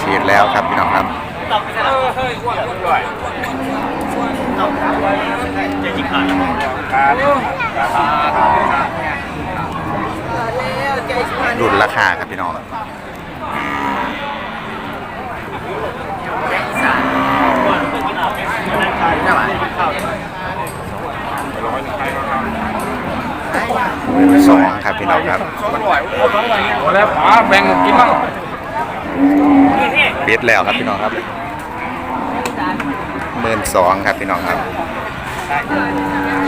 ฉีดแล้วครับพี่น้องครับดุลราคาครับพี่น้อง สองครับพี่น้องครับแล้วป๋าแบ่งกินบ้างปิดแล้วครับพี่น้องครับหมื่นสองครับพี่น้องครับ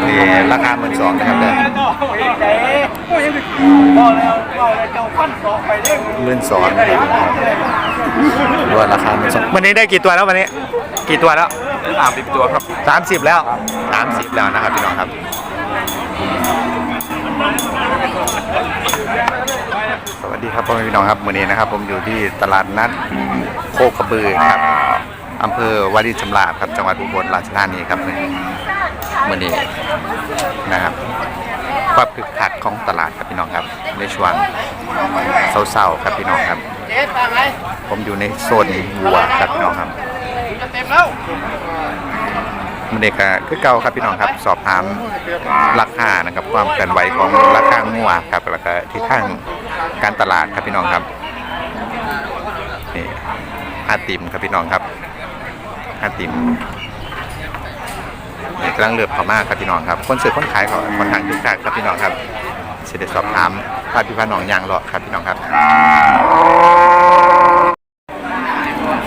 นี่ราคาหมื่นสองนะครับเด้อหมื่นสองรวมราคาหมื่นสองวันนี้ได้กี่ตัวแล้ววันนี้ กี่ตัวแล้วสามสิบตัวครับสามสิบแล้วสามสิบแล้วนะครับพี่น้องครับ วัสดีครับพ่อแม่พี่น้องครับวันนี้นะครับ ผมอยู่ที่ตลาดนัดโคกระบือครับอำเภอวาริชำราบครับจังหวัดอุบลราชธานีครับวันนี้นะครับความคึกคักของตลาดครับพี่น้องครับในช่วงเศร้าๆครับพี่น้องครับ ผมอยู่ในโซนวัวครับพี่น้องครับเต็มแล้ว มันเด็กก็คือเก่าครับพี่น้องครับ สอบถามราคานะครับ ความเคลื่อนไหวของราคางัวครับแล้วก็ทิศทางการตลาดครับพี่น้องครับนี่อาติมครับพี่น้องครับอาติมนี่กำลังเลือบเขามากครับพี่น้องครับคนซื้อคนขายเขาคนทางคึกคักครับพี่น้องครับเสิเดสอบถามพาพี่พาน้องยางเลาะครับพี่น้องครับ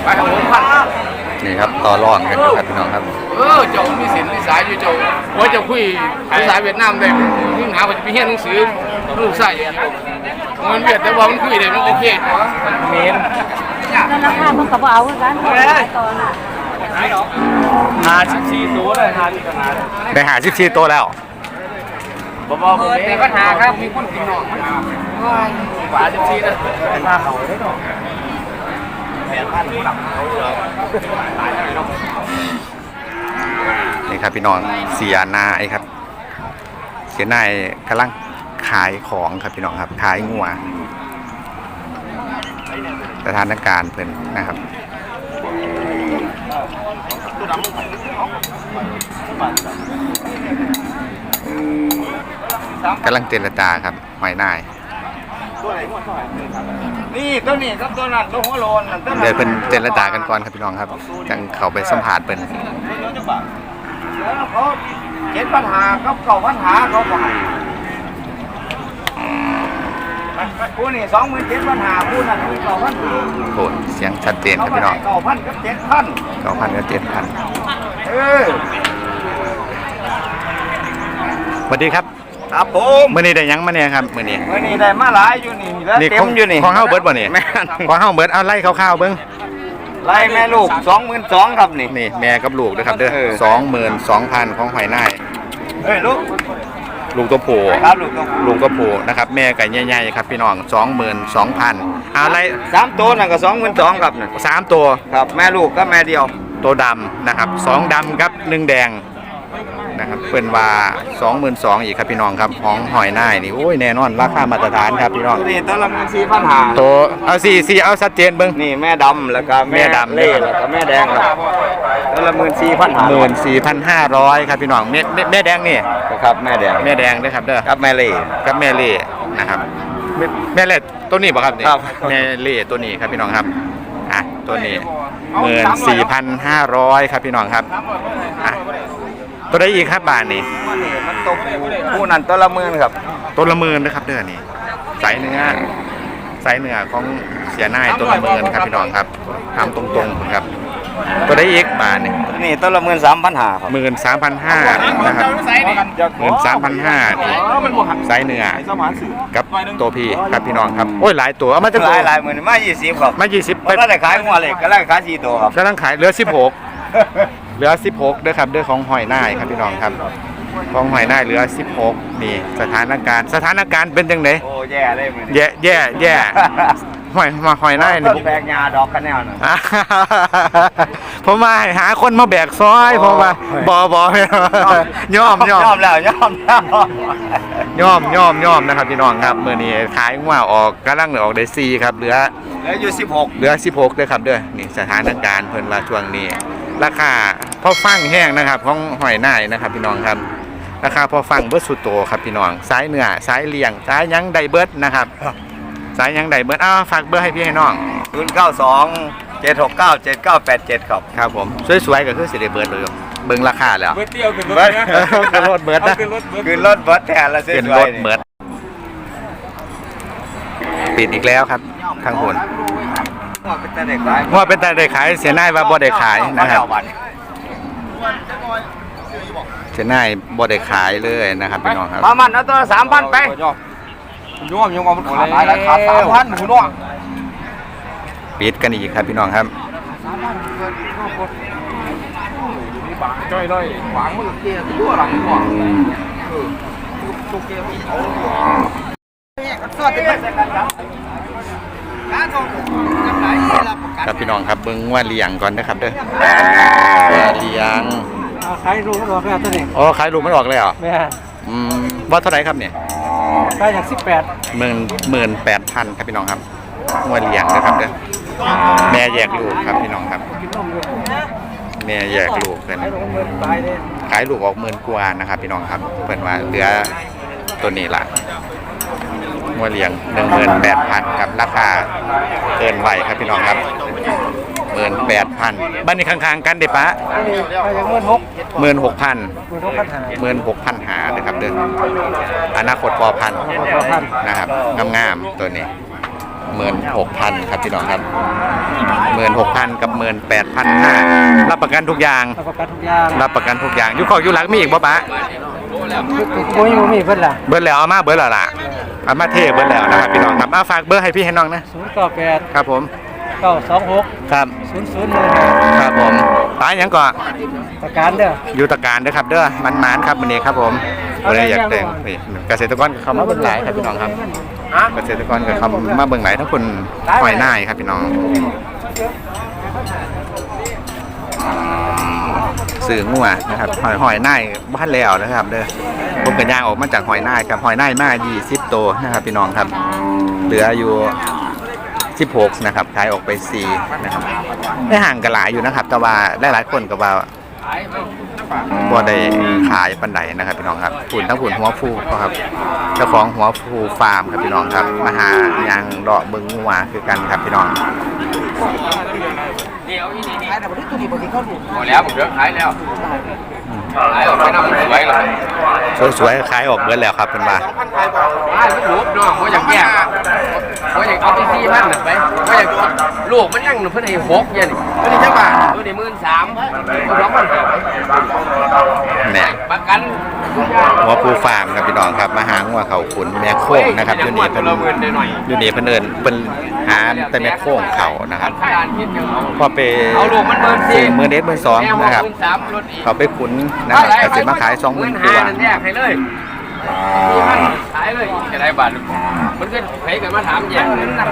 ไปครับผมพัน นี่ครับต่อรองกันอยู่ครับพี่น้องครับเออเจ้ามีสินมีสายอยู่เจ้าว่าจะคุยภาษาเวียดนามได้นี่หาว่าจะไปเรียนหนังสือลูกใส่มันเวียดแต่ว่ามันคุยได้มันโอเคเมนนั่นราคามันก็บ่เอาคือกันตอนหาสิบสี่ตัวเลยหาที่ขนาดได้หาสิบสี่ตัวแล้วบ่บ่ผมแต่ปัญหาครับมีคนกินนอกกว่าสิบสี่นะเป็นผ้าเขาได้หรอแปดพั นี่ครับพี่น้องเสียนายครับ เสียนายกำลังขายของครับพี่น้องครับขายงัวสถานการณ์เพิ่นนะครับกำลังเจรจาครับหอยนาย นี่ตัวนี้ครับตัวนั้นตัวหัวโลนนั่นตัวนั้นเดี๋ยวเพิ่นเจรจากันก่อนครับพี่น้องครับ จังเขาไปสัมผัสเพิ่นแล้วเขาเจ็ดปัญหาเขาเก่าปัญหาเขาบอกผู้นี่สองหมื่นเจ็ดปัญหาผู้นั้นคือเก่าปัญหาโหเสียงชัดเจนครับพี่น้องเก่าพันกับเจ็ดพันเก้าพันกับเจ็ดพันเออสวัสดีครับ ครับผมมื้อนี้ได้หยังมาเนี่ยครับมื้อนี้มื่อนี้ได้มาหลายอยู่นี่แล้วเต็ขมอยู่นี่ของเฮาเบิดบ่นี่แม่นของเฮาเบิดเอาไล่คร่าวๆเบิ่งไล่แม่ลูกสองหมื่นสองครับนี่ นี่แม่กับลูกนะครับเด้เอออสองหมื่นสองพันของหอยนายเอ้ยลูกลูกตัวผู้ครับลูกต้องลูกตัวผู้นะครับแม่ไก่ใหญ่ๆครับพี่น้องสองหมื่นสองพันเอาไล่สามตัวนั่นก็สองหมื่นสองครับนั่นสามตัว ครับ แม่ลูกก็แม่เดียวตัวดำนะครับสองดำครับหนึ่งแดง นะครับเปิ้นว่าสองหมื่นสองอีกครับพี่น้องครับของหอยนายนี่โอ้ยแน่นอนราคามาตรฐานครับพี่น้องตัวนี้ตัวละหมื่นสี่พันหาตัวเอาสี่สี่เอาชัดเจนเบิ้งนี่แม่ดำแล้วก็แม่ดำเล่แล้วก็แม่แดงครับตัวละหมื่นสี่พันหาหมื่นสี่พันห้าร้อยครับพี่น้องแม่แม่แม่แดงนี่ครับแม่แดงแม่แดงด้วยครับเด้อครับแม่เล่กับแม่เล่นะครับแม่แม่เล่ตัวนี้ป่ะครับนี่ครับแม่เล่ตัวนี้ครับพี่น้องครับอะตัวนี้หมื่นสี่พันห้าร้อยครับพี่น้องครับอะ ตัวได้อีกครับบาทนี่มันตกผู้นั้นตัวละหมื่นครับตัวละหมื่นนะครับเด้อนี่ใสเนื้อใสเนื้อของเสียหน้ายตัวละหมื่นครับพี่น้องครับถามตรงๆครับ ตัวได้อีกบาทนี่นี่ตัวละหมื่นสามพันหาครับหมื่นสามพันห้านะครับหมื่นสามพันห้านี่ใสเนื้อกับตัวพี่ครับพี่น้องครับโอ้ยหลายตัวเอามาจากหตัวลายหลายหมื่นมายี่สิบครับมายี่สิบไปไปก็ได้ขายหัวเหล็กก็ได้ขายสี่ตัวครับกำลังขายเหลือสิบหก เหลือสิบหกเด้อครับเด้อของหอยนายครับพี่น้องครับของหอยนายเหลือสิบหกนี่สถานการณ์ สถานการณ์เป็นจังไดโอ้แย่เลยมือนี้แย่แย่แย่หอยมาหอยนายนี่แบกยาดอกกันแนวน่ะอ่าผมมาให้หาคนมาแบกซอยผมมาบอบอไม่เอาย่อมย่อมยอมแล้วยอมแล้วย่อมย่อมย่อมนะครับพี่น้องครับมื้อนี้ขายงัวออกกำลังออกได้สี่ครับเหลือแล้วอยู่สิบหกเหลือ16เด้อครับเด้อนี่สถานการณ์เพิ่นว่าช่วงนี้ราคา พอฟังแห้งนะครับของหอยนายนะครับพี่น้องครับราคาพอฟังเบิดสุดโตครับพี่น้องสายเนื้อสายเลียงสายหยังไดเบิดนะครับสายหยังไดเบิดอ้าวฝากเบอร์ให้พี่ให้น้องศูนย์เก้าสองเจ็ดหกเก้าเจ็ดเก้าแปดเจ็ดครับครับผมสวยๆก็คือสิได้เบิดเลยเบิ่งราคาแล้วเบิร์ดเดียวขึ้นรถเบิร์ดนะขึ้นรถเบิร์ดนะอาขึ้นรถเบิร์ดคือรถบัสแทนละเส้เป็นนรถเบิดปิดอีกแล้วครับทางหุ่นเป็นแต่เด็กหลายว่าเป็นแต่ได้ขายเสียนายว่าบ่ได้ขายนะครับ เสียนายบ่ได้ขายเลยนะครับพี่น้องครับมามันเอาตัวสามพันไปย่อมยังว่ามันขาดหลายราคาสามพันคุณน้องปิดกันอีกครับพี่น้องครับจ้อยเลยหวางมือเกียร์ตัวหลังก่อนครับพี่น้องครับเบิ้งว่าเลี้ยงก่อนนะครับเด้อว่าเลี้ยง ขายรูปรอแค่ตัวนี้อ๋อขายลูกมันออกเลยเหรอแม่อืมว่าเท่าไหร่ครับเนี่ยขายอย่างสิบแปดหมื่นหมื่นแปดพันครับพี่น้องครับว่าเลี้ยงนะครับเด้อแม่แยกลูกครับพี่น้องครับ กินนมเลยแม่แยกลูกเป็นขายลงเงินตายเลยขายลูกออกหมื่นกว่านะครับพี่น้องครับเพิ่นว่าเหลือตัวนี้ละว่าเลี้ยงหนึ่งหมื่นแปดพันครับราคาเกินไหวครับพี่น้องครับห มื่นแปดพันบ้านนี้ข้างๆกันเด็ปะขายอย่างเงินหกหมื่นหกพันหมื่นหกพันหาหมื่นหกพันหาเลยครับเด้ออนาคตพอพันพอพันนะครับงามๆตัวนี้หมื่นหกพันครับพี่น้องครับหมื่นหกพันกับหมื่นแปดพันห้ารับประกันทุกอย่างรับประกันทุกอย่างรับประกันทุกอย่างอยุคของอยุหลักมีอีกบ่ปะโอ้ยมีเพิ่นล่ะเบิร์ดแล้วเอามาเบิร์ดแล้วล่ะเอามาเทเบิร์ดแล้วนะครับพี่น้องครับเอาฝากเบอร์ให้พี่ให้น้องนะศูนย์เก้าแปดครับผม เก้าสองหกครับ ศูนย์ศูนย์หนึ่งครับผมตายหยังก่อนประกันเด้อ อยู่ตะการเด้อครับเด้อมันมานๆครับวันนี้ครับผมวันนี้อยากแต่งนี่เกษตรกรก็เข้ามาเบิ่งหลายครับพี่น้องครับ เกษตรกรก็เข้ามาเบิ่งหลายทั้งคนหอยหน้ายครับพี่น้องสื่องัวนะครับหอยหอยหน้ายบ้านแล้วนะครับ เด้อผมกันย่างออกมาจากหอยหน้ายครับหอยหน้ายมา20ตัวนะครับพี่น้องครับ เหลืออยู่ 16นะครับขายออกไป4นะครับได้ห่างกันหลายอยู่นะครับ แต่ว่าหลายๆคนก็ว่าบ่ได้ขายปันใดนะครับพี่น้องครับฝุ่นทั้งฝุ่นหัวฟูก็ครับเจ้าของหัวฟูฟาร์มครับพี่น้องครับมาหายางเลาะเบิ้งงัวคือกันครับพี่น้องหมดแล้วผมเลิกขายแล้ว ขายออกไปน้ำสวยเลยสวยๆขายออกเบิดแล้วครับเป็นว่าขายลูกน้องเขาอยากแยกเขาอยากเอาที่สี่พันไปเขาอยากลูกมันยังเพิ่นให้หกยัน ตัวนี้จังบาทตัวนี้หมื่นสามสองพันห้าเนี่ยประกันหัวฟูฟาร์มครับพี่น้องครับมาหางัวเขาขุนแม่โค้งนะครับอยู่นี่เพิ่นละหมื่นหน่อยอยู่นี่เพิ่นเอิ้นเพิ่นหาแต่แม่โค้งเขานะครับขนาดคิดยังเอาพอไปเอาลูกมันหมื่นสี่ซื้อมือเด็ดมือสองนะครับหมื่นสามรถอีกเขาไปขุนนะครับแต่สิมาขายสองหมื่นกว่าแยกให้เลยขายเลยจะได้บาทมันก็ใครกันมาถามแยก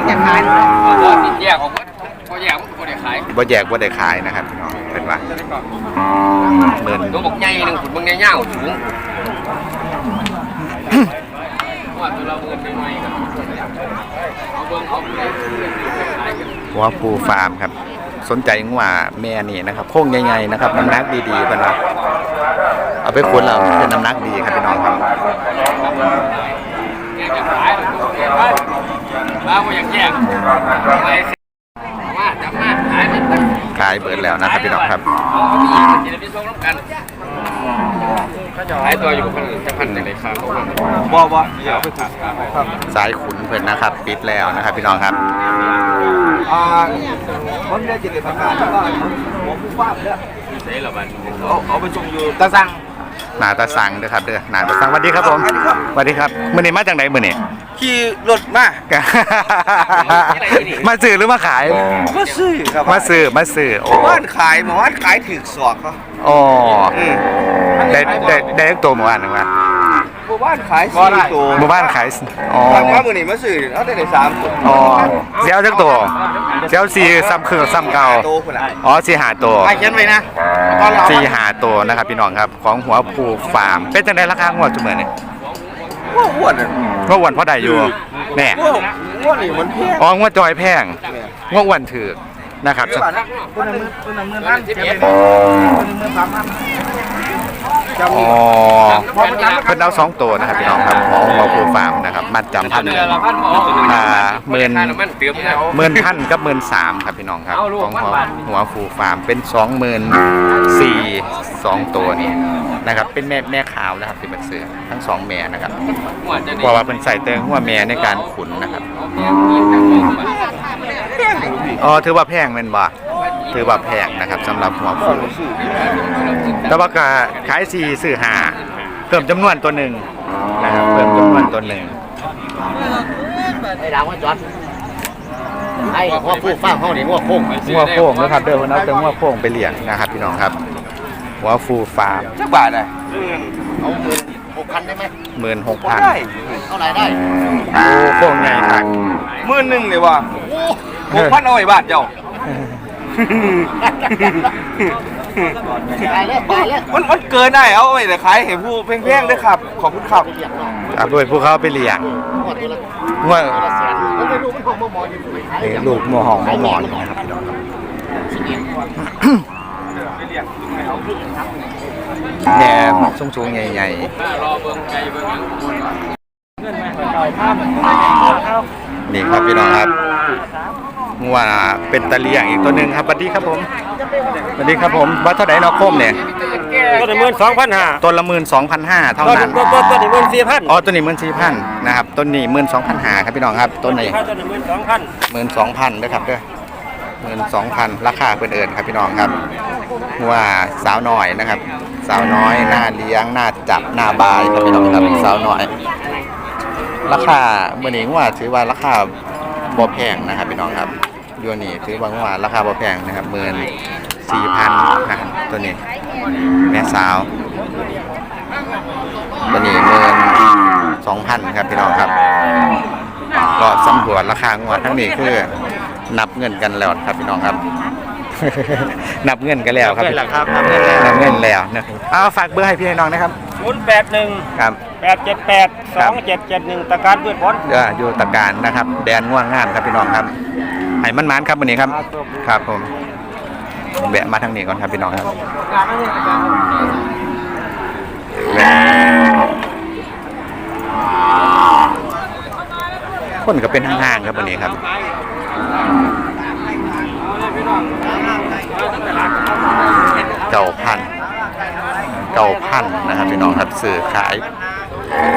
แยกขายเอาตัวติดแยกออกหมดพอ แยกมันก็ได้ขายบ่แยกบ่ได้ขายนะครับพี่น้องเป็นว่าหมื่นตัวบอกใหญ่หนึ่งขุนบางใหญ่ยาวสูงว่าตัวเราเงินหน่อยๆครับเอาเบิ่งเอาไปขายกันหัวฟูฟาร์มครับ สนใจงัวแม่นี่นะครับโค้งใหญ่ๆนะครับน้ำหนักดีๆเพิ่นว่าเอาไปขุนแล้วเป็นน้ำหนักดีครับพี่น้องครับแยกจะขายบ้าก็อยากแยกไปมาจับมาขายไป ขายเบิดแล้วนะครับพี่น้องครับจะได้ไปส่งน้ำกันขายตัวอยู่กับพันจะพันในราคาเขาพันบ่บ่เดี๋ยวไปขายครับสายขุนเพิ่นนะครับปิดแล้วนะครับพี่น้องครับอ่าผมได้จิตประกาศแล้วก็ผมผู้ว่าเนี่ยเสียละบันเอาเอาไปส่งอยู่ตาสัง หนาตาสังเด้อครับเด้อหนาตาสังสวัสดีครับผมสวัสดีครับมื้อนี้มาจากไหนมื้อนี้ ขี่รถมามาซื้อหรือมาขายก็ซื้อครับมาซื้อมาซื้อโอ้หมู่บ้านขายหมู่บ้านขายถึกศอกเขาโอ้ได้ได้ได้เลขตัวเมื่อวานหนึ่งว่าหมู่บ้านขายสี่ตัวหมู่บ้านขายอ๋อทางว่ามือนี้มาซื้อเอาได้ได้สามตัวอ๋อเสียวจักตัว เสียวสี่ซ้ำคือซ้ำเก่าตัวคนละอ๋อสี่หาตัวไปเขียนไว้นะสี่หาตัวนะครับพี่น้องครับของหัวผูฟาร์มเป็นจังไดราคาหัวจุ่มอนี่โอ้ว่าอ้วนอะว่าอ้วนเพราะใดอยู่แน่ว่าว่านี่มันแพงอ๋อว่าจอยแพงว่าอ้วนถือนะครับเดี๋ยวก่อนนะคนละมือคนละมือพันเจ็บเลยคนละมือสามพันจำอ๋นี่อเพิ่นเอาสองตัวนะครับพี่น้องครับของหัวฟูฟาร์มนะครับมัดจำพันหนึ่งอ่าหมื่นมันเติมแล้ว หมื่นพันกับหมื่นสามครับพี่น้องครับเอาลูกของหัวพันบาทหัวฟูฟาร์มเป็นสองหมื่นสี่สองตัวนี่นะครับเป็นแม่แม่ขาวนะครับที่เป็นเสือทั้งสองแม่นะครับหัวจะเพราะว่าเป็นใส่เติงหัวแม่ในการขุนนะครับอ๋อถือว่าแพงแม่นบ่ ถือว่าแพงนะครับสำหรับหัวฟูแต่ว่าก็ขายสี่ซื้อหาเพิ่มจำนวนตัวหนึ่งนะครับเพิ่มจำนวนตัวหนึ่งไอ้ดาวว่าจอดไอ้หัวฟูฟ้าห้องนี่หัวโค้งหัวโค้งนะครับเดินวันนั้นเติมหัวโค้งไปเลี้ยงนะครับพี่น้องครับหัวฟูฟาร์มจักบาทเลยเอาหมื่นหกพันได้ไหมหมื่นหกพันได้เท่าไหร่ได้โอ้โค้งใหญ่ครับหมื่นหนึ่งเลยว่ะหกพันเอาไว้บาทเจ้า ไปเลยไปเลยมันมันเกินได้เอาไว้แต่ขายเห็นผู้แพงๆด้วยครับ ขอบคุณครับครับด้วยผู้เขาไปเลี้ยงหัวตัวละหัวแสนผมไม่รู้มันของมอมออยู่ไหนนี่ลูกหมอหองหมอหมอนนะครับพี่น้องแหนมสูงๆใหญ่ๆนี่ครับพี่น้องครับ งัวเป็นตะเลียงอีกตัวหนึ่งครับสวัสดีครับผมสวัสดีครับผมว่าเท่าไหร่นอคมเนี่ยก็หนึ่งหมื่นสองพันห้าต้นละหมื่นสองพันห้าเท่าก็นั้นก็ก็หนึ่งหมื่นสี่พันอ๋อตัวนี้หมื่นสี่พันนะครับต้นนี้หมื่นสองพันหาครับพี่น้องครับต้นนี้ค่าตัวหนึ่งหมื่นสองพันหมื่นสองพันนะครับเด้อหมื่นสองพันราคาเป็นเอิญครับพี่น้องครับว่าสาวน้อยนะครับ สาวน้อยหน้าเลี้ยงหน้าจับหน้าบายครับพี่น้องครับสาวน้อย ราคาเมื่อนี้ว่าถือว่าราคาบ่แพงนะครับพี่น้องครับเดี๋ ยวนี้ถือว่าว่าราคาบ่แพงนะครับหมื่นสี่พันนะตัวนี้ แม่สาว ตัวนี้หมื่นสองพันครับพี่น้องครับ ก็สำรวจราคางวดทั้งนี้คือนับเงินกันแล้วครับพี่น้องครับ นับเงินกันแล้วครับเป็นหลักครับนับเงินแล้วนะครับเอาฝากเบอร์ให้พี่ให้น้องนะครับศูนย์แปดหนึ่งครับแปดเจ็ดแปดสองเจ็ดเจ็ดหนึ่งตะการพืชผลเอ่ออยู่ตะการนะครับ แดนง่วงงามครับพี่น้องครับให้มันมันๆครับวันนี้ครับ ครับผมแวะมาทางนี้ก่อนครับพี่น้องครับแวะคนก็เป็นห้างๆครับวันนี้ครับ เก่าพันเก่าพันนะครับพี่น้องครับสื่อขาย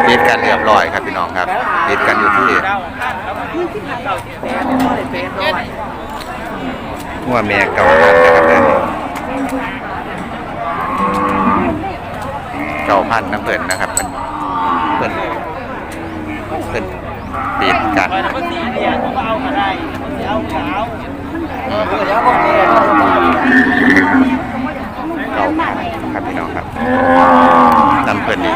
ปิดกันเรียบร้อยครับพี่น้องครับปิดกันอยู่ที่หัวเมียเก่าพันนะครับเด้อเก่าพันน้ำเปิดนะครับเป็นเป็นเป็นปิดกันเก่าพัน ครับพี่น้องครับน้ำเปิดนี่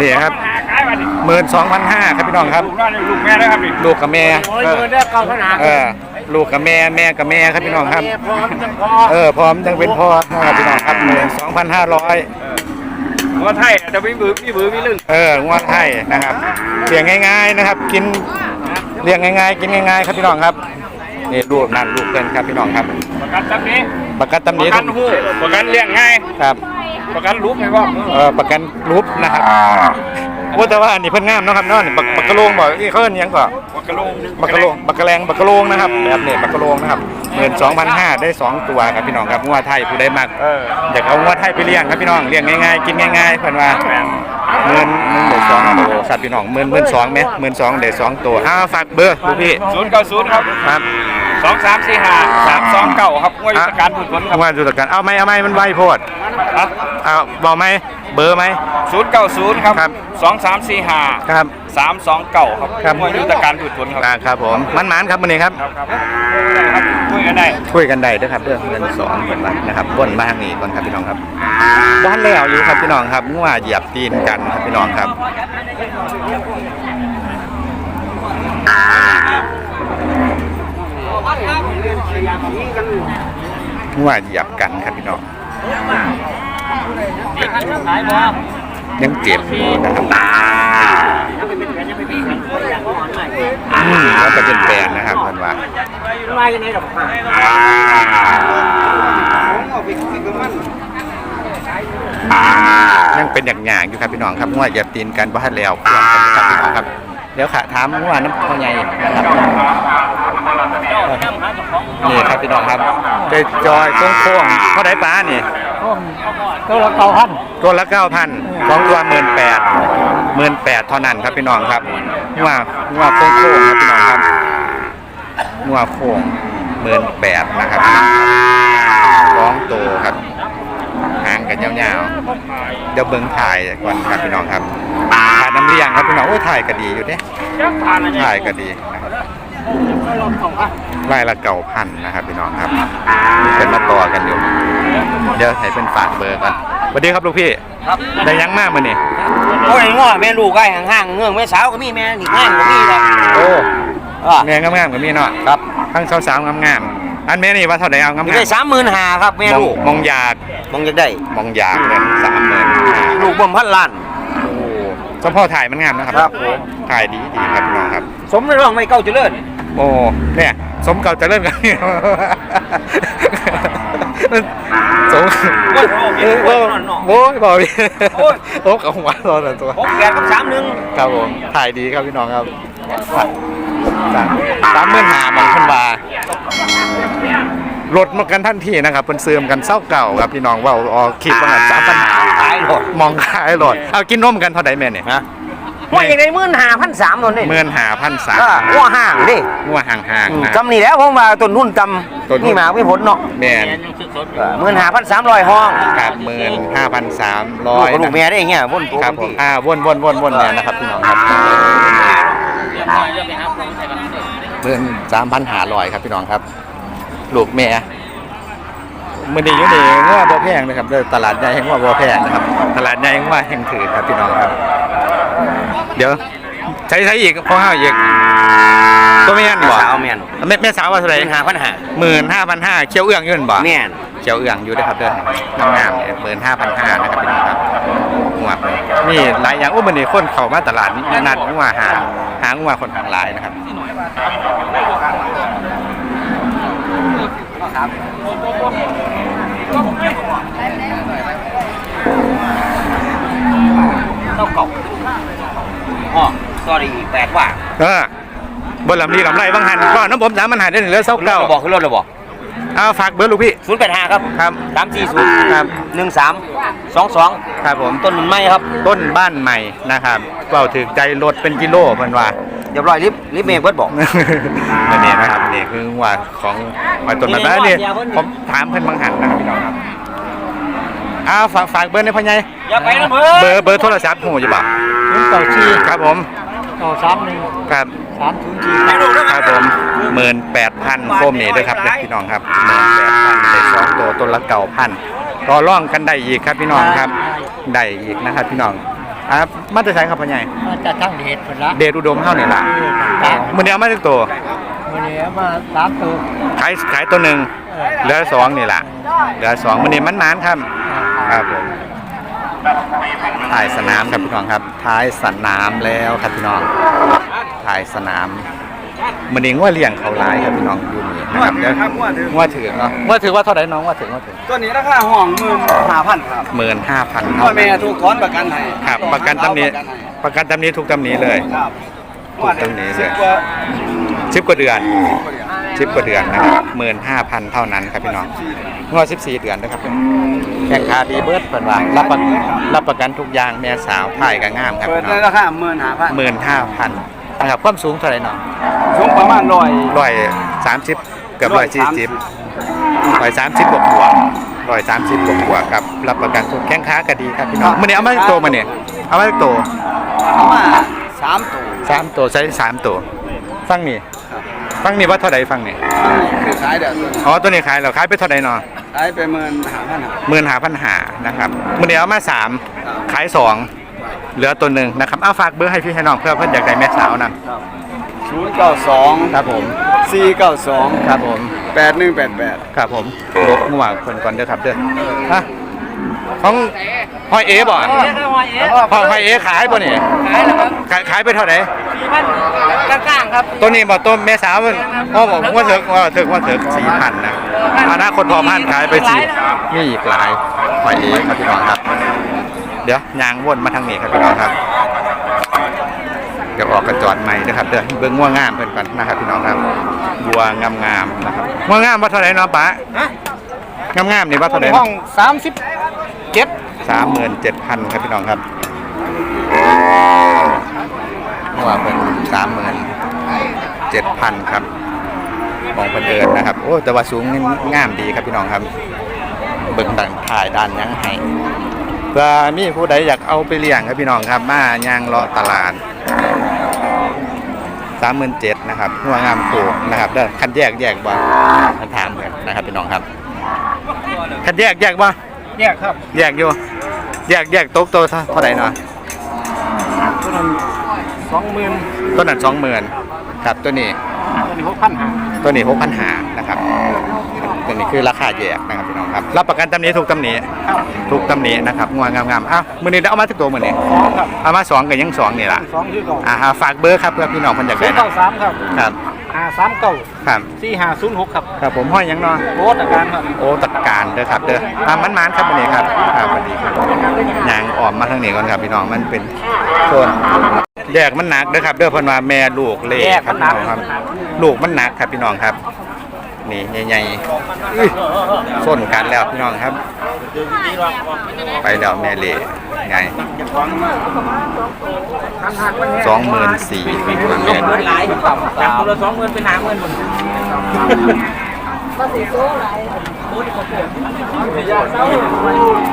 นี่ครับหมื่นสองพันห้าครับพี่น้องครับ ลูกแม่ได้ครับนี่ลูกกับแม่โอ้ยเงินได้เก้าพันห้าเออลูกกับแม่แม่กับแม่ครับพี่น้องครับ เออพร้อมยังเป็นพ่อครับพี่น้องครับหมื่นสองพันห้าร้อย ว่าไทยจะไม่บือพี่บือพี่ลึงเอองวดให้นะครับเลี้ยงง่ายๆนะครับ กินเลี้ยงง่ายๆ กินง่ายๆ ครับพี่น้องครับนี่รูปนั่นรูปเกินครับพี่น้องครับ ประกันตับนี้ประกันตำหปนิระกันหูประกันเลี้ยงง่ายครับ ประกันรูปไงพ่อเออประกันรูปนะครับว่าแต่ว่าอันนี้เพิ่นงามเนาะครับเนาะนี่บักบักกะโลงบอกที่เขาเอิ้นหยังก็ประกันลงบักกะโลงบักกะแลงบักกะโลงนะครับแบบนี้บักกะโลงนะครับหมื่นสองพันห้าได้สองตัวครับพี่น้องครับงัวไทยผู้ใดมักเอออยากเอางัวไทยไปเลี้ยงครับพี่น้องเลี้ยงง่ายๆกินง่ายๆเพิ่นว่าหมื่นหมื่นเดือสองตัวครับพี่น้องหมื่นหมื่นสองไหมหมื่นสองเดือสองตัวอ้าวฝากเบอร์ลูกพี่ศูนย์เก้าศูนย์ครับครับสองสามสี่ห้าสามสองเก้าครับงวยยุทธการพืชผลครับว่าจุดกันเอาไหมเอาไหมมันไวโพด เอาบอกไหมเบอร์ไหม ศูนย์เก้าศูนย์ครับครับ สองสามสี่ห้าครับ สามสองเก้าครับครับงวยยุทธการพืชผลครับอ่าครับผมมันหมานครับวันนี้ครับครับครับครับคุยกันได้ ช่วยกันได้ด้วยครับเรื่องเงินสองคนละนะครับบนบ้างนี่ก่อนครับพี่น้องครับบ้านแล้วอยู่ครับพี่น้องครับงัวเหยียบตีนกันครับพี่น้องครับงัวเหยียบกันครับพี่น้องขา ยังเจ็บอยู่นะครับอืมแล้วก็เป็นแปลนะครับเพิ่นว่ามากันไหนดอกยังเป็นอย่างอย่างอยู่ครับพี่น้องครับงวดอย่าตีนกันบ่ทันแล้วครับพี่น้องครับ เดี๋ยวขาถามงวดน้ำพ่อใหญ่นะครับนี่ครับพี่น้องครับใจจอยโค้งๆเท่าได้ป้านี่ ตัวละเก้าพันตัวละเก้าพันสองตัวหมื่นแปดหมื่นแปดเท่านั้นครับพี่น้องครับงัวงัวโค้งครับพี่น้องครับงัวโค้งหมื่นแปดนะครับสองตัวครับหางกันยาวๆ เดี๋ยวเบิ้งถ่ายก่อนครับพี่น้องครับถ่ายน้ำเลี้ยงครับพี่น้องโอ้ยถ่ายก็ดีอยู่เนี่ยถ่ายก็ดี ไล่ละเก่าพันนะครับพี่น้องครับเป็นมาต่อกันอยู่เดี๋ยวให้เป็นฝากเบอร์ก่อนสวัสดีครับลูกพี่ครับได้ยังมากมาเนี่ยโอ้ยง้อแม่ลูกไอ้ห่างๆเงื่องแม่สาวก็มีแม่หนีง่ายก็มีครับโอ้อ่าแม่งามๆกับมีเนาะครับทั้งสาวๆงามๆอันแม่นี่ว่าเท่าไหร่เอางามอยู่ได้สามหมื่นห้าครับแม่มองลูกมองยากมองอยากได้มองยากเลยสามหมื่นลูกบ่มพันล้านโอ้เจ้าพ่อถ่ายมันงามนะครับครับผมถ่ายดีดีครับพี่น้องครับ สมในร่องไม่เก้าเจริญ โอ้เนี่ยสมเก่าเจะเริ่มกันสมเออโอ้โอ้ยบอกดิโอ้โอ้กับหัวรอแต่ตัวหกแปดกับสามหนึ่งครับผมถ่ายดีครับพี่น้องครับสามสามหมื่นหามันพันบาลดมากันทันทีนะครับเป็นเสื่อมกันเศร้าเก่าครับพี่น้องว่าออกคลิปว่าสามปัญหาขายหมดมองขายหลดเอากินนมกันเท่าไหร่แม่เนี่ยฮะ ว่าอย่างไรหมื่นห้าพันสามตัวนี่หมื่นหาพันสามก็หัวห่างดิงัวห่างห่างๆนะจำนี่แล้วผมว่าต้นทุนจต้นำทุนนี่มาไม่พ้นเนาะแม่นหมื่นห้าพันสามร้อยห้องครับหมื่นห้าพันสามร้ลูอกยกับลูกแม่ได้เงี้ยวนตัวครับผที่มอ่าวนวนวนวนเนี่ยนะครับพี่น้องครับหมื่นสามพันหาร้อยครับพี่น้องครับ ลูกแม่มื่อนี้อยู่นี่ว่าบ่แพงนะครับเด้อตลาดใหญ่แห่งว่าบ่แพงนะครับ ตลาดใหญ่แห่งว่าแห่งถือครับพี่น้องครับ เดี๋ยวใช้ใช้อีกพอห้าอีกตัวแม่นบ่สาวแม่นแม่แม่สาวว่าเท่าไหร่เป็นห้าพันห้าหมื่นห้าพันห้าเคี้ยวเอื้องอยืนบ่แม่นเขียวเอื้องอยู่ด้วยครับเด้องามๆเนี่ยหมื่นห้าพันห้านะครับพี่น้องครับงัวเพิ่นนี่หลายอย่างโอ้มันนี่คนเข้ามาตลาดนี่นัดงัวหาหางัวคนทางหลายนะครับเต้าเก่าอ๋อ ก็ได้อีกแปดว่าเออบ่ลำลีลำไรบางหันก็น้ำผมสามมันหันได้เหลือเศร้าขึ้นรเก้าถระบอกขึ้นรถระบอกเอาฝากเบอร์ลูกพี่ศูนย์แปดห้าครับครับสามสี่ศูนย์ครับหนึ่งสามสองสองครับผมต้นมันไม่ครับ ต้นบ้านใหม่นะครับเป่าถึกใจรถเป็นกิโลเพิ่นว่าเรียบร้อยลิฟต์ลิฟต์เมย์เบิร์ดบอกอันนี้นะครับนี่คือว่าของหอยต้นมันบ้านนี่ผมถามเพิ่นบางหันนะครับพี่น้องครับอ้าวฝากฝากเบอร์ในพ่อใหญ่อย่าไปนะเบิเบอร์ดร์เบอร์โทรศัพท์หูอยู่บ่ศูนย์เก้าสี่ครับผม เก้าสามหนึ่งครับสามศูนย์สี่ไปดูด้วยครับผมหมื่นแปดพันโคมนี่ด้วยครับเด็กพี่น้องครับหมื่นแปดพันได้สองตัวต้นละเก่าพันต่อร่องกันได้อีกครับพี่น้องครับได้อีกนะครับพี่น้องอ่ามาตรฐานครับพ่อใหญ่มาจากทั้งเดชผลละเดชอุดมเท่านี่ล่ะมื้อนี้เอามาสักตัววันนี้มาสามตัวขายขายตัวหนึ่งเหลือสองนี่ล่ะเหลือสองมื้อนี้มันนานครับครับผม ถ่ายสนามครับพี่น้องครับท้ายสนามแล้วครับพี่น้องถ่ายสนามมื้อนี้ว่าเลี้ยงเขาหลายครับพี่น้องอยู่นี่นะครับเดี๋ยวครับว่าถึงว่าถือเนาะว่าถือว่าเท่าไหร่น้องว่าถือว่าถือตัวนี้ราคาห้องหมื่นห้าพันครับหมื่นห้าพันพ่อแม่ถูกถอนประกันให้ครับประกันตำหนี้ประกันตำหนี้ทุกตำหนี้เลยครับถูกตรงนี้เลยสิบกว่าสิบกว่าเดือน สิบกว่าเดือนนะครับหมื่นห้าพันเท่านั้นครับพี่น้องงวดสิบสี่เดือนนะครับแข่งขาดีเบิร์ดเปิดว่ารับประรับประกันทุกอย่างแม่สาวถ่ายกับงามครับเปิดพี่น้ในองราคาหมื่นห้าพันหมื่นห้าพันนะครับความสูงเท่าไหร่น้องสูงประมาณร้อยร้อยสามสิบเกือบร้อยสี่สิบ ร้อยสามสิบบวกบวกร้อยสามสิบบวกบวกครับ รับประกันทุกแข้งค้าก็ดีครับพี่น้องมันนี้เอามาจากตัวมาเนี่ย เอามาจากตัวเอามาสามตัวสามตัวใช้สามตัวฟังนี่ ฟังนี่ว่าเท่าไหร่ฟังนี่คือขายเดี๋ยวตัวนี้อ๋อตัวนี้ขายเราขายไปเท่าไหร่เนาะขายไปหมื่นห้าพันห้าหมื่นหาพันหานะครับมันเดียวเอามาสามขายสองเหลือตัวหนึ่งนะครับเอาฝากเบอร์ให้พี่ให้น้องเพื่อเพื่อนอยากได้แม่สาวนะศูนย์เก้าสองครับผมสี่เก้าสองครับผม แปดหนึ่งแปดแปด ครับผมลบงัวเพิ่นก่อนเด้อครับเด้อฮะของ หอยเอ๋บ่เอ๊ะก็ว่าเอ๊ะหอยหอยเอ๋ขายบ่นี่ขายแล้วครับขายขายไปเท่าไหร่สี่พันกลางๆครับตัวนี้บ่ตัวแม่สาวมันพ่อบอกว่าถึกว่าถึกว่าถึก4,000นะอนาคตพอพันขายไปสี่มีอีกหลายหอยเอ๋ครับพี่น้องครับ เดี๋ยวยางวนมาทางนี้ครับพี่น้องครับเดี๋ยวออกกระจอดใหม่นะครับเดี๋ยวเบิ่งง่วงงามเพิ่นก่อนนะครับพี่น้องครับบัวงามๆนะครับง่วงงามว่าเท่าไหร่เนาะป้างามๆนี่ว่าเท่าไหร่ห้องสามสิบเจ็ด สามหมื่นเจ็ดพันครับพี่น้องครับว่าเป็นสามหมื่นเจ็ดพันครับ มองเพิ่นเอินนะครับ โอ้แต่ว่าสูงนี่งามดีครับพี่น้องครับ เบิ่งดังถ่ายด้านยังให้เพื่อมีผู้ใดอยากเอาไปเลี้ยงครับพี่น้องครับ มาย่างเลาะตลาดสามหมื่นเจ็ดนะครับหัวงามถูกนะครับเด้อคันแยกแยกบ่มันถามเหมือนนะครับพี่น้องครับคันแยกแยกบ่แยกครับ แยกอยู่ แยกแยกโต๊ะโตเท่าไหร่เนาะตัวนั้นสองหมื่นตัวนั้นสองหมื่นครับตัวนี้ตัวนี้หกพันห้าตัวนี้หกพันหานะครับตัวนี้คือราคาแยกนะครับพี่น้องครับรับประกันตำหนี้ทุกตำหนี้ครับทุกตำหนี้นะครับงวงามๆอ้าวมือนี้ได้เอามาทุกตัวมือนี้สองครับเอามาสองกับยังสองนี่ล่ะสองชื่อเก่าอ่าฝากเบอร์ครับเพื่อพี่น้องคนอยากศูได้นย์นะเก้าสามครับครับห้า สามเก้าครับสี่ห้าศูนย์หกครับครับผมห้อยหยังเนาะโอ้ตะการครับ โอ้ตัดการเด้อครับเด้ออ่ามันมันๆครับวันนี้ครับครับวันนี้ครับยางออมมาทางนี้ก่อนครับพี่น้องมันเป็นโซนแยกมันหนักเด้อครับเด้อเพิ่นว่าแม่ลูกเล่ครับพี่น้องครับ ลูกมันหนักครับพี่น้องครับ นี่ใหญ่ๆอื้อส้นกันแล้วพี่น้องครับ ไปแล้วแม่เล่ ไงสองหมื่นสี่แม่เงินหลายครับจากคนละสองหมื่นเป็นห้าหมื่นหมด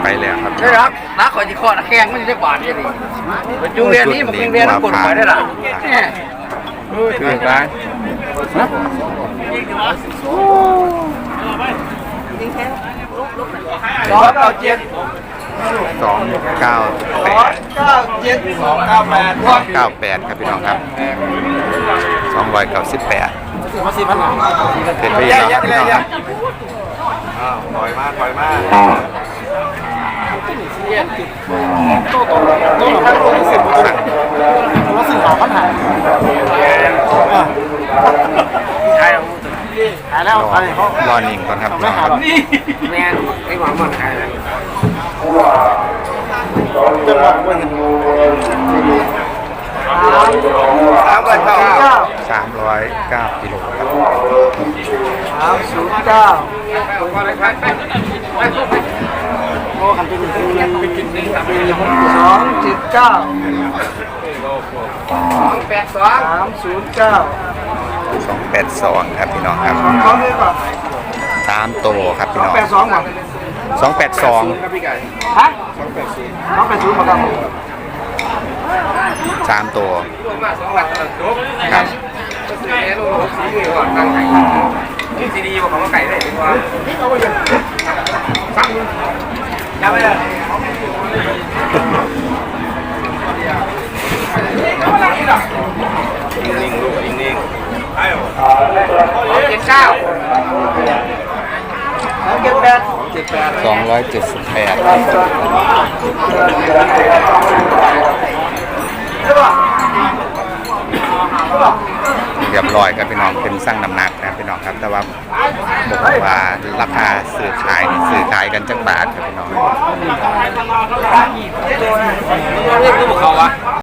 ไปแล้วครับใช่ครับนักข่อยจีคอนักแข่งไมันจะได้บาทเนี่ยดิจุงเรียนนี้มันเรียนนักกฎหมายได้ล่ะคือร้านสองเก้าเจ็ด สองเก้าแปดเก้าเจ็ดสองเก้าแปดเก้าแปดครับพี่น้องครับสองร้อยเก้าสิบแปดมาสี่พันหนึ่งเป็นไปแล้วครับพี่น้องครับอ้าวปล่อยมาปล่อยมาโตโตโตโตโตสิบมาสี่หาพันหาใช่หายแล้วรอใครเขารอนิ่งก่อนครับพี่น้องครับแม่ไอ้หวังมันหายแล้ว สามพันเก้าสามร้อยเก้ากิโลครับสามศูนย์เก้าโอ้คันเป็นเป็นกินเป็นสองเจ็ดเก้าแปดสองสามศูนย์เก้าสองแปดสองครับพี่น้องครับเขาเรียกว่าสามโตครับพี่น้องแปดสองหรอ สองแปดสองฮะสองแปดศูนย์มาครับสามโตครับที่ซีดีของไก่ได้ว่ายังไม่ได้เจ็ดเก้าเจ็ดแปด สองร้อยเจ็ดสิบแปดเรียบร้อยครับพี่น้องเป็นสร้างน้ำหนักนะพี่น้องครับ แต่ว่าบอกว่าราคาซื้อขายนี่อขายกันจังบาทครับพี่น้องเรียกตัวเขาวะ